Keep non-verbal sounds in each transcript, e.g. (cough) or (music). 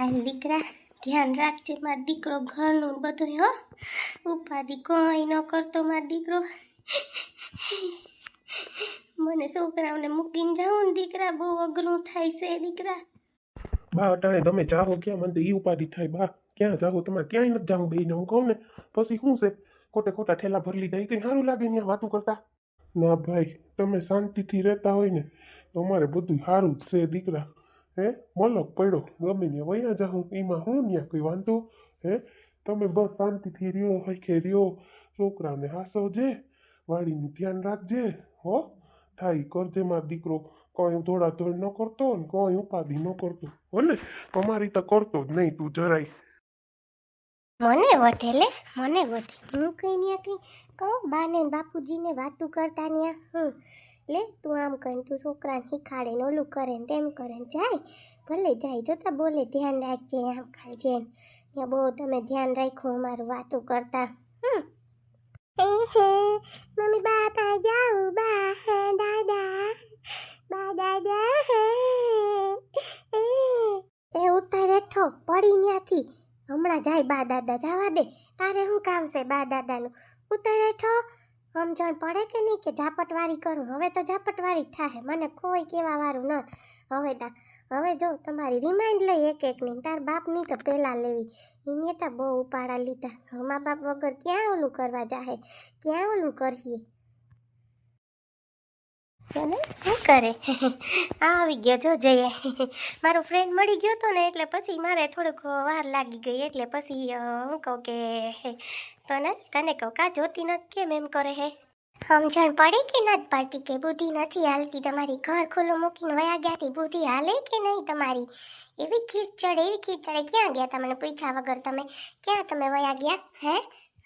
હાલ દીકરા, ધ્યાન રાખજે મારો દીકરો ઘરનું બધું હો. ઉપાધિ કોઈ ન કરતો મારો દીકરો. મને છોકરાઓને મૂકીને જાઉં ને દીકરા, બહુ અઘરું થાય છે દીકરા. બા, અટાણે તમે ચાહો ક્યાં? મને તો ઉપાધિ થાય, બા. ક્યાં જાહો તમારે ક્યાંય નથી જાઉં બેને હું કહું ને? પછી શું છે? ખોટે ખોટા ઠેલા ભરી લીધા, એ કંઈ સારું લાગે ને વાતું કરતા? ના ભાઈ, તમે શાંતિથી રહેતા હોય ને, તો અમારે બધું સારું જ છે દીકરા. હે મલક પડ્યો ગમે ને વયા જાઉં, એમાં હું ત્યાં કોઈ વાંધો? હે, તમે બસ શાંતિથી રહ્યો, હરખે રહ્યો. છોકરાને હાસવજે, વાડીનું ધ્યાન રાખજે, હો. થાય કરજે, મારો દીકરો. કોઈ દોડા દોડ ન કરતો ને કોઈ ઉપાધિ ન કરતો. ને અમારી તો કરતો જ નહીં તું, જરાય. મને વધે લે, મને વધે હું કઈ ન્યા કઈ કહું? બાને ને બાપુજીને વાતું કરતા ન્યા હું લે, તું આમ કરીને તું છોકરાને શીખાડે ને ઓલું કરે ને તેમ કરે ને જાય. ભલે જાય, જોતા બોલે, ધ્યાન રાખજે, આમ ખાજે ત્યાં બહુ તમે ધ્યાન રાખો અમારું વાતું કરતા. મમ્મી બાપા જાઉં બા દાદા. બા, દાદા હે. એ ઉતારે ઠો પડી ન્યાથી. હમણાં જાય બા દાદા જવા દે. તારે શું કામ છે બા દાદાનું? ઉતારે હેઠો સમજણ પડે કે નહીં કે ઝાપટવારી કરું? હવે તો ઝાપટવારી થાય મને કોઈ કહેવા વાળું ન. હવે તા, હવે જો તમારી રિમાઇન્ડ લઈ એક એકની તાર બાપની તો પહેલાં લેવી. એને તો બહુ ઉપાડા લીધા. મા બાપ વગર ક્યાં ઓલું કરવા જાહે? ક્યાં ઓલું કરીએ? શું કરે? (laughs) આવી ગયો. જો જઈએ. (laughs) મારો ફ્રેન્ડ મળી ગયો હતો ને એટલે પછી મારે થોડુંક વાર લાગી ગઈ. એટલે પછી હું કહું કે તને કહું કા જોતી નથી કેમ એમ કરે હે? સમજણ પડે કે નથી પડતી કે બુદ્ધિ નથી હાલતી? તમારી ઘર ખુલ્લું મૂકીને વયા ગયાથી બુદ્ધિ હાલે કે નહીં તમારી? એવી ખીચ ચડે, એવી ખીચ ચડે. ક્યાં ગયા તમને પૂછ્યા વગર તમે? ક્યાં તમે વયા ગયા? હે?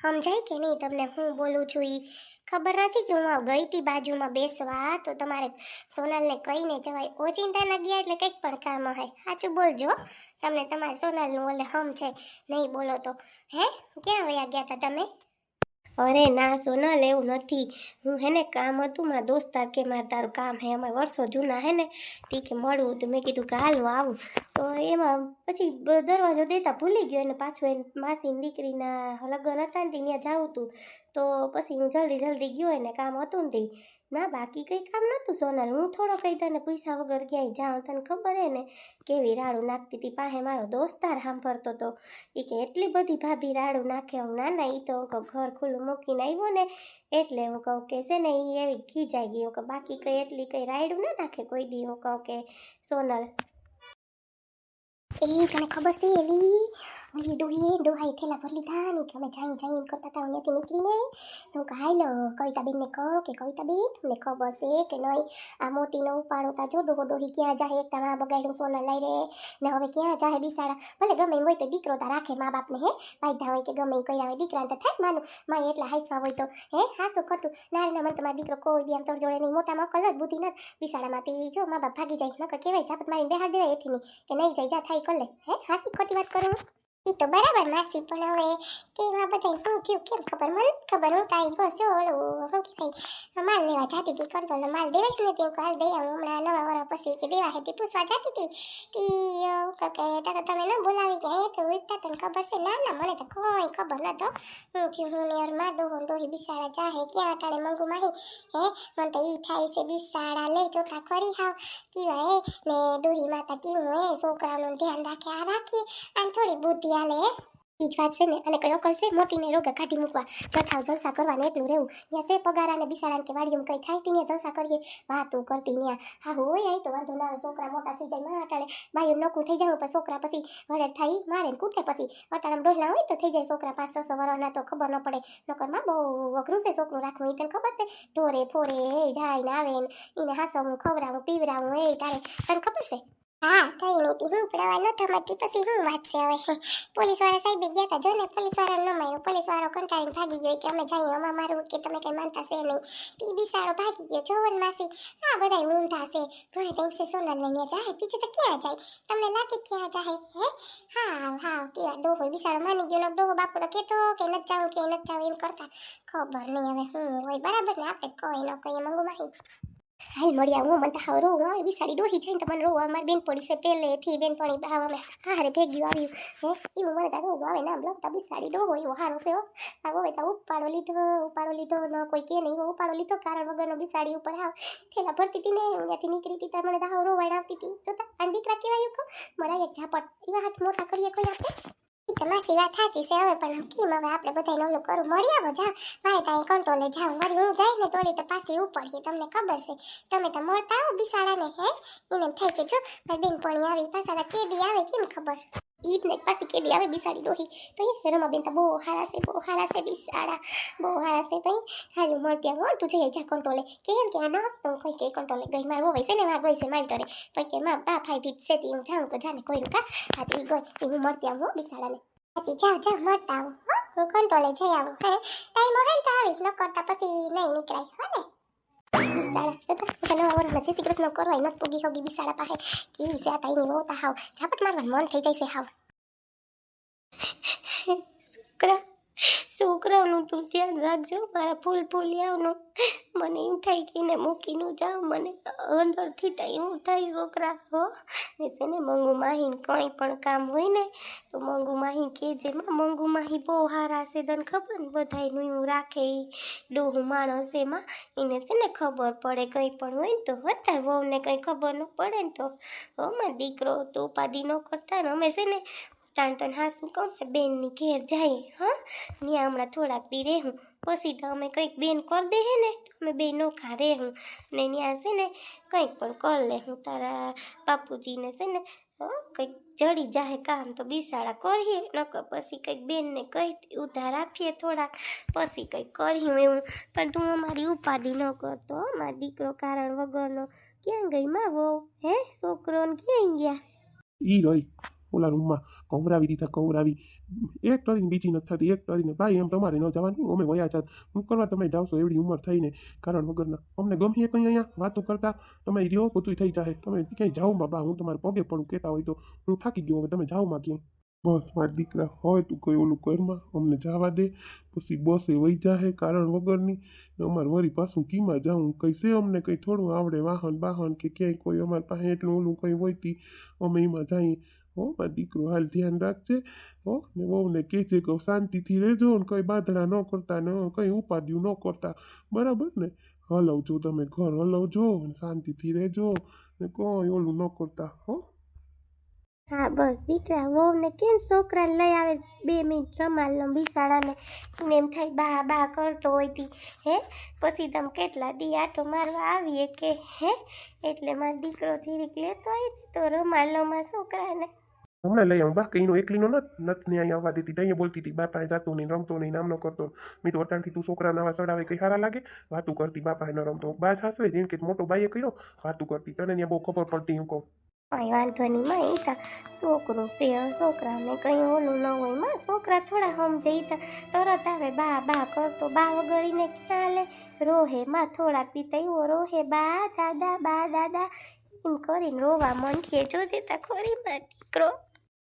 સમજાય કે નહીં તમને હું બોલું છું એ ખબર નથી કે હું ગઈ હતી બાજુમાં બેસવા, તો તમારે સોનલને કહીને જવાય. ઓચિંતાના ગયા એટલે કંઈક પણ કામ હોય સાચું બોલજો તમને તમારે સોનલનું ઓલે હમ છે, નહીં બોલો તો. હે? ક્યાં વયા ગયા હતા તમે? અરે ના સોનલ એવું નથી. હું હે ને કામ હતું, મારા દોસ્તાર કે મારે તારું કામ હે. અમારે વર્ષો જૂના હે ને તી કે મળવું તો મેં કીધું કે હાલો આવું. તો એમાં પછી દરવાજો દેતા ભૂલી ગયો અને પાછું એ માસીની દીકરીના લગ્ન હતા ને, ત્યાં જાઉં હતું તો પછી હું જલ્દી જલ્દી ગયો એને કામ હતું ને ના બાકી કંઈ કામ નહોતું સોનલ. હું થોડો કહી તને પૈસા વગર ક્યાંય જાઉં, તને ખબર હે ને કેવી રાડું નાખતી હતી. પાસે મારો દોસ્તાર સાંભળતો તો. એ કે એટલી બધી ભાભી રાડું નાખે હું ના ના એ તો ઘર ખુલ્લું મૂકીને આવ્યો ને એટલે હું કહું કે છે ને એ એવી ખીજાઈ ગઈ. હું કે બાકી કંઈ એટલી કંઈ રાયડું ના નાખે કોઈ દી? હું કહું કે સોનલ. એ તને ખબર છે, એલી? ઓલી ડોહી ડોહાઈ ઠેલા ભરી લીધા ને કે અમે જાઈ જાઈ કરતા હતા અહીંયાથી નીકળીને તો હું કહું હાલો કવિતાબેનને કહો કે કવિતાબેન તમને ખબર છે કે નહીં આ મોટીનો ઉપાડો તા જો ડોહો ડોહી ક્યાં જાય એક તારા બગાડ્યું સોના લઈ રે ને હવે ક્યાં જાય બિસાડા ભલે ગમે હોય તો દીકરો તા રાખે મા બાપને હે વાયદા હોય કે ગમે કર્યા હોય દીકરા તો થાય માનું માં એટલા હાઈસવા હોય તો હે હાસું ખોટું ના ના મને તમારો દીકરો કોઈ દી આમ તોડ જોડે નહીં મોટામાં અકલ જ બુદ્ધિ નથી બિસાડામાંથી જો મા બાપ ભાગી જાય નકર કહેવાય ઝાપટ મારીને બેહાડ દેવાય એઠીની કે નહીં જાય જા થાય કલે હે હાસી ખોટી વાત કરું એ તો બરાબર માસી, પણ હવે કેવા બધા શું થયું, કેમ ખબર? મને ખબર, હું તારી બસ ઓલું, શું કહેવાય, માલ લેવા જતી હતી, કંટ્રોલ માલ દેવાય જ નથી કાલ દઈ આવું, હમણાં નવા વરસ પછી કે દેવા હતી પૂછવા જતી હતી, તી કે, તારે તમે ન બોલાવી અહીંયા તો ઉઠતા તને ખબર છે? ના ના, મને તો કોઈ ખબર નતો. હું થયું, હું ને યારમાં ડોહો ડોહી બિસાડા જાહે, ક્યાં અટાડે મંગુ માહી, હે, મને તો ઈ થાય છે, બિસાડા, લે ચોખા ખરી હાવ. કીવા, હે, ને ડોહી માતા કીવું, હે, છોકરાનું ધ્યાન રાખે, આ રાખી. આમ થોડી બુદ્ધિ હાલે હે જ વાત છે ને. અને કયો કલ મોટીને રોગા કાઢી મૂકવા. જથાવ જલસા કરવાને એકલું રહેવું. ત્યાં છે પગાર અને બિસાડાને કે વાડીયું કઈ થાય ત્યાં જલસા કરીએ. વાતો કરતી ત્યાં હા, હોય અહીં તો વાંધો ના આવે. છોકરા મોટા થઈ જાય માં અટાણે. બાયું નોકું થઈ જાય પછી છોકરા પછી હરેડ થાય, મારે કૂટે પછી. અટાણે ડોહલા હોય તો થઈ જાય, છોકરા પાંચ છસો વરોના તો ખબર ન પડે. નોકરમાં બહુ અઘરું છે છોકરું રાખવું, એ તને ખબર છે? ઢોરે, ફોરે જાય ને આવે ને. એને હાસવું, ખવડાવું, પીવડાવું, એ તારે. તને ખબર છે? હા, કઈ નહીં હું પડવા ન મતી પછી હું વાત હવે? પોલીસવાળા સાહેબ ગયા હતા જો ને પોલીસવાળા ન માર્યો. પોલીસ વાળો કંટાળીને ભાગી ગયો કે અમે જઈએ, અમાર મારું કે તમે કઈ માનતા છે નહીં. તી બિસાડો ભાગી ગયો જોવન માસી. આ બધા ઊંધા છે. ઘરે ટાઈમ છે સોનલ લઈને જાય, પીછે તો ક્યાં જાય? તમને લાગે ક્યાં જાય, હે? હા હા કેવા ડોહો બિસાડો માની ગયો ડોહો બાપુ તો કેતો કે નથી જાઉં, કે ન જાઉં, એમ કરતા. ખબર નહીં હવે હું હોય, બરાબર ને? આપણે કોઈ ન કહીએ મંગુ માહી હાલ મળ્યા હું મને હાવ રોવું આવે બિસાડી ડોહી જઈને ને મને રોવું આવે મારી બેન પડી છે પહેલેથી બેન પડી બાવ અમે હારે ભેગ્યું આવ્યું હે. એવું મને ત્યાં રોવું આવે નામ લખતા બિસાડી ડોહો એવો હારો છે હો. આ હવે તો ઉપાડો લીધો ઉપાડો લીધો, ન કોઈ કે નહીં ઉપાડો લીધો, કારણ વગરનો બિસાડી ઉપર હાવ ઠેલા ભરતી હતી ને ત્યાંથી નીકળી હતી ત્યારે મને તો હાવ આવતી હતી જોતા આ દીકરા કેવાયું કહો? મારા એક ઝાપટ એવા હાથ મોટા કરીએ કોઈ આપણે? તમારી વાત સાચી છે હવે, પણ કેમ હવે આપણે બધાને ઓલું કરું? મળી આવો જા મારે ત્યાં કંટ્રોલે જાઉં. વળી હું જાય ને તોલી તો પાછી ઉપડીએ. તમને ખબર છે. તમે તો મળતા આવો બિસાડાને, હે? એને થાય કે જો, મારી બેન પણી આવી, પાછા તો કેદી આવે, કેમ ખબર? ઈદ ને પાછી કેદી આવે, બિસાડી ડોહી. તો એ રમાબેન તો બહુ હારા છે, બહુ હારા છે, બિસાડા. બહુ હારા છે, ભાઈ. હાલું, મળતી આવું તું જઈ જા કંટ્રોલે કે એમ કે, આ ના તો કોઈ કે કંટ્રોલે ગઈ. માર હોય છે ને વાગ હોય છે મારી તરે પછી કે, માં બા ભાઈ ભીત છે, તે હું જાઉં તો જાને કોઈ કા? તો ઈ ગઈ. હું મળતી આવું બિસાડાને. જાઓ જાઓ, મળતા આવો, હો, હું કંટ્રોલે જઈ આવું, હે, ટાઈમ હોય ને તો આવીશ, ન કરતા પછી નહીં નીકળાય, હો ને? બિસાડા તો કૃષ્ણ કરવાય, નથી પૂગી હોગી બિસાડા પાસે. કેવી છે આ તાઈની વહુ તો થઈ જાય છે હાવ છોકરા છોકરાઓનું તું ધ્યાન રાખજો, મારા ફૂલ ફૂલિયાઓનું મને એમ થાય કે એને મૂકીને જાઉં મને અંદરથી તો એવું થાય છોકરા, હો. ને છે મંગુ માહીને કંઈ પણ કામ હોય ને, તો મંગુ માહી કે જેમાં મંગુ માહી બહુ હારા છે, તને ખબર ને બધાયનું એવું રાખે એ ડોહું માણસ એમાં એને છે ને ખબર પડે કંઈ પણ હોય ને તો વધારે વહુને કંઈ ખબર ન પડે ને તો. હો દીકરો, તો ઉપાધિ ન કરતા ને, અમે છે ને તાણ તને હાસું કહું બેનની ઘેર જાય, હા? ત્યાં હમણાં થોડાક દી રહેવું પછી તો અમે કંઈક બેન કરી દે હે ને અમે બે નોખા રહેવું ને ત્યાં છે ને, કંઈક પણ કરી લે હું તારા બાપુજીને છે ને કંઈક જડી જાહે કામ તો બિસાડા કરીએ, નકર પછી કંઈક બેનને કહી ઉધાર આપીએ થોડાક, પછી કંઈક કર્યું એવું. પણ તું અમારી ઉપાધિ ન કરતો મારો દીકરો કારણ વગરનો. ક્યાં ગઈ માં હે છોકરો ક્યાં ગયા? ઈ રહી ઓલા રૂમમાં કવરાવી દીધા કવરાવી એક ટરીને બીજી નથી થતી એક ટરીને ભાઈ એમ તમારે ન જવાનું અમે વયા જાત હું કરવા તમે જાવશો એવડી ઉંમર થઈને કારણ વગરના અમને ગમીએ કંઈ અહીંયા વાતો કરતા તમે રહ્યો બધું થઈ જાય તમે ક્યાંય જાઓ બાબા હું તમારે પગે પડું કહેતા હોય તો હું થાકી ગયો હવે તમે જાઓ માં ક્યાંય બસ મારા દીકરા હોય તું કોઈ ઓલું કરમાં અમને જવા દે પછી બસે વહી જાહે કારણ વગરની અમારે વરી પાછું કીમાં જાઉં છે અમને કંઈ થોડું આવડે વાહન બાહન કે ક્યાંય કોઈ અમારી પાસે એટલું ઓલું કંઈ હોય તી અમે એમાં જઈએ હો, મારો દીકરો હાલ ધ્યાન રાખજે. હો, ને વહુને કહેજે કે શાંતિથી રહેજો ને કંઈ બાંધણા ન કરતા ને કંઈ ઉપાધિઓ ન કરતા. બરાબર ને? હલવજો તમે ઘર, હલવજો ને શાંતિથી રહેજો ને કોઈ ઓલું ન કરતા, હો. હા, બસ. દીકરા, વહુને કેમ છોકરાને લઈ આવે બે મિનિટ રમાલ લો બિસાડાને ને એમ થાય બા બા કરતો હોય તી, હે? પછી તમે કેટલા દી આટો મારવા આવીએ કે, હે? એટલે મારો દીકરો જીરીક લેતો હોય તો છોકરા છોકરાને. હમણાં લઈ આવું બા કઈનો એકલીનો નથી ને અહીંયા આવવા દેતી અહીંયા બોલતી હતી બાપાએ જાતું નહીં રમતો નહીં નામ ન કરતો મેં તો અટાણથી તું છોકરા નવા સડાવે કંઈ સારા લાગે વાતું કરતી બાપા ન રમતો બાજ હાસવે જેમ કે મોટો બાઈએ કર્યો વાતું કરતી તને ત્યાં બહુ ખબર પડતી હું કહું કંઈ વાંધો નહીં માં એ તો છોકરું છે છોકરાને કંઈ ઓલું ન હોયમાં છોકરા થોડા સમજે ઈ તો તરત આવે બા બા કરતો બા વગર એને ક્યાં લે રોહે માં થોડાક દી તો એવો રોહે બા દાદા બા દાદા એમ કરીને રોવા મંડીએ જોજે તા ખોરી માં દીકરો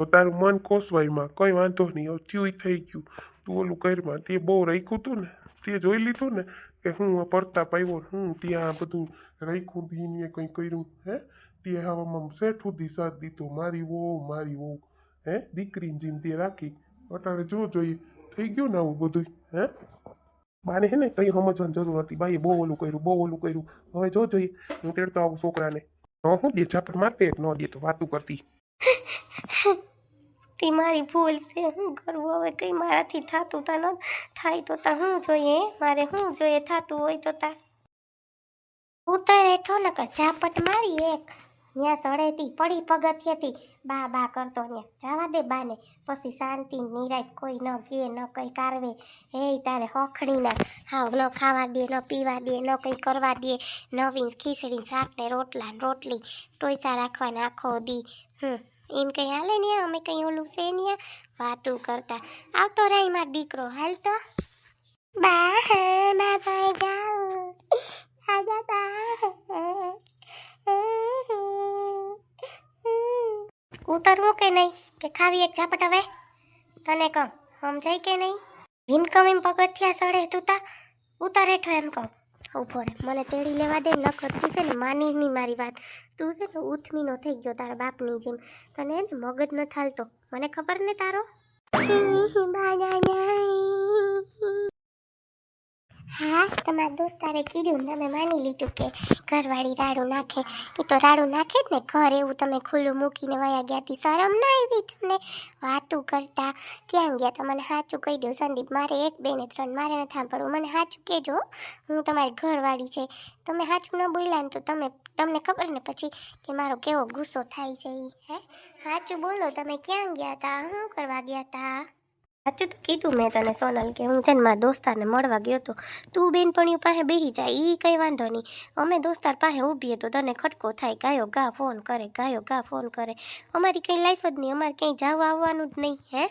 તો તારું મન કોસવાયમાં કંઈ વાંધો નહીં હવે થયું થઈ ગયું તું ઓલું કરમાં તે બહુ રાખ્યું હતું ને તે જોઈ લીધું ને કે હું આ પડતા પાવ્યો હું ત્યાં બધું રાખ્યું દીને કંઈ કર્યું હે તે હવામાં શેઠ સુધી સાથ દીધો મારી વહુ મારી વહુ હે દીકરીને જીમ તે રાખી અટાણે જો જોઈએ થઈ ગયું ને આવું બધું હે બાને હે ને કંઈ સમજવાની જરૂર હતી બાઈએ બહુ ઓલું કર્યું બહુ ઓલું કર્યું હવે જો જોઈએ હું તેડતો આવું છોકરાને ન હું દે ઝાપટ મારતે ન દે તો વાતું કરતી તે મારી ભૂલ છે. હું કરવું હવે કંઈ મારાથી થતું તા ન થાય તો તા હું જોઈએ. હે? મારે હું જોઈએ થતું હોય તો તા. ઉતર હેઠો ને ઝાપટ મારી એક. ત્યાં સળેતી પડી પગથિયેથી. બા બા કરતો ત્યાં જવા દે બાને. પછી શાંતિ નિરાય કોઈ ન કે ન કંઈ કારવે. હે તારે હોખડી ના હાવ ન ખાવા દે, ન પીવા દે, ન કંઈ કરવા દે. નવીન ખીચડી શાક ને રોટલા રોટલી. ટોયસા રાખવાના આખો દી. હમ. એમ કંઈ હાલે ને અમે કંઈ ઓલું છે ને વાતું કરતા. આવતો રહી મારો દીકરો, હાલ તો. ઉતરવું કે નહીં? કે ખાવી એક ઝાપટ હવે? તને કહું, સમજાય કે નહીં? એમ કહું એમ પગથિયા સડે તું તા. ઉતાર હેઠો એમ કહું. ઊભો રહે મને તેડી લેવા દે નકર તું છે ને માની નહીં મારી વાત. તું છે ને ઉથમીનો થઈ ગયો તારા બાપની જેમ. તને એને મગજ ન થાલતો. મને ખબર ને તારો? હા? તમારા દોસ્તારે કીધું તમે માની લીધું કે ઘરવાળી રાડું નાખે. એ તો રાડું નાખે જ ને ઘર એવું તમે ખુલ્લું મૂકીને વયા ગયા તી. શરમ ના આવી તમને. વાતું કરતા ક્યાં ગયા તમને સાચું કહી દો સંદીપ. મારે એક, બે ને ત્રણ મારે નથી સાંભળવું. મને સાચું કહેજો હું. તમારી ઘરવાળી છે. તમે સાચું ન બોલ્યા ને તો તમે, તમને ખબર ને પછી કે મારો કેવો ગુસ્સો થાય છે એ હે? સાચું બોલો તમે. ક્યાં ગયા હતા શું કરવા ગયા હતા સાચું તો કીધું મેં તને, સોનલ, કે હું છે ને મારા દોસ્તારને મળવા ગયો હતો તું બેનપણીઓ પાસે બેસી જાય એ કંઈ વાંધો નહીં. અમે દોસ્તાર પાસે ઊભીએ તો તને ખટકો થાય, ગાયો ગા ફોન કરે, ગાયો ગા ફોન કરે. અમારી કંઈ લાઈફ જ નહીં, અમારે ક્યાંય જવા આવવાનું જ નહીં, હે?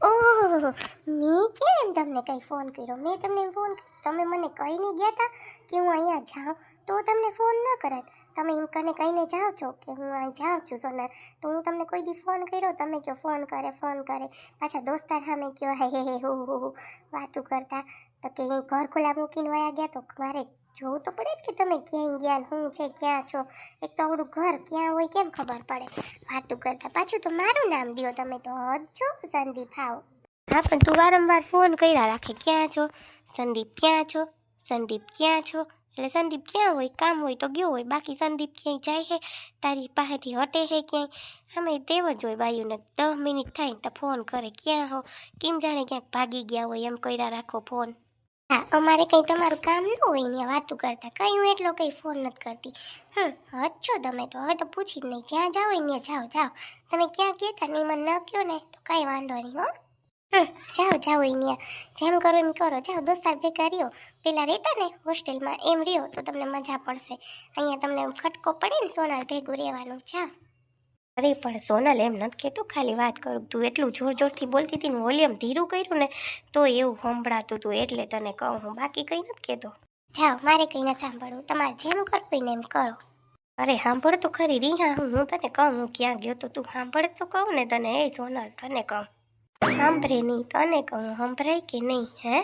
ઓહ, મેં કેમ તમને કંઈ ફોન કર્યો? મેં તમને ફોન તમે મને કહીને ગયા હતા કે હું અહીંયા જાઉં, તો તમને ફોન ન કરાય. તમે એમ કને કહીને જાઓ છો કે હું અહીં જાઉં છું, સોનલ. તો હું તમને કોઈ દી ફોન કર્યો? તમે કહો ફોન કરે ફોન કરે. પાછા દોસ્તાર સામે કહો હે હે હે, હુ, હો વાતું કરતા? તો કે ઘર ખુલ્લા મૂકીને વયા ગયા તો મારે જોવું તો પડે કે તમે ક્યાંય ગયા હું છે, ક્યાં છો? એક તો આવડું ઘર ક્યાં હોય કેમ ખબર પડે? વાતું કરતા. પાછું તો મારું નામ દ્યો તમે તો હદ છો, સંદીપ, હાવ. હા, પણ તું વારંવાર ફોન કર્યા રાખે. ક્યાં છો? સંદીપ ક્યાં છો? સંદીપ ક્યાં છો? એટલે સંદીપ ક્યાં હોય કામ હોય તો ગયો હોય બાકી સંદીપ ક્યાંય જાય હે તારી પાસેથી હટે હે ક્યાંય અમે તેવ જ હોય બાયુને દસ મિનિટ થાય તો ફોન કરે ક્યાં હો કેમ જાણે ક્યાંક ભાગી ગયા હોય એમ કર્યા રાખો ફોન હા અમારે કંઈ તમારું કામ ન હોય અહીંયા વાતું કરતા કંઈ હું એટલો કંઈ ફોન નથી કરતી હમ હજ છો તમે તો હવે તો પૂછી જ નહીં જ્યાં જાઓ અહીંયા જાઓ જાઓ તમે ક્યાં કહેતા નહીં મને ન કહો ને તો કાંઈ વાંધો નહીં હો જાઓ જાઓ અહીંયા જેમ કરો એમ કરો. જાઓ, દોસ્તાર ભેગા રહ્યો. પેલા રહેતા ને હોસ્ટેલમાં, એમ રહ્યો તો તમને મજા પડશે. અહીંયા તમને ફટકો પડે ને સોનલ ભેગું રહેવાનું. જાઓ. અરે, પણ સોનલ એમ નથી કહેતું. ખાલી વાત કરું. તું એટલું જોર જોરથી બોલતી હતી ને વોલ્યુમ ધીરું કર્યું ને, તો એવું સંભળાતું હતું. એટલે તને કહું, હું બાકી કંઈ નથી કહેતો. જાઓ, મારે કંઈ નથી સાંભળવું. તમારે જેમ કરવું ને એમ કરો. અરે, સાંભળ તો ખરી. રીહા, હું તને કહું, હું ક્યાં ગયો તો તું સાંભળ તો કહું ને તને. એ સોનલ, તને કહું. સાંભળે નહીં તને કહું સંભળાય કે નહીં હે?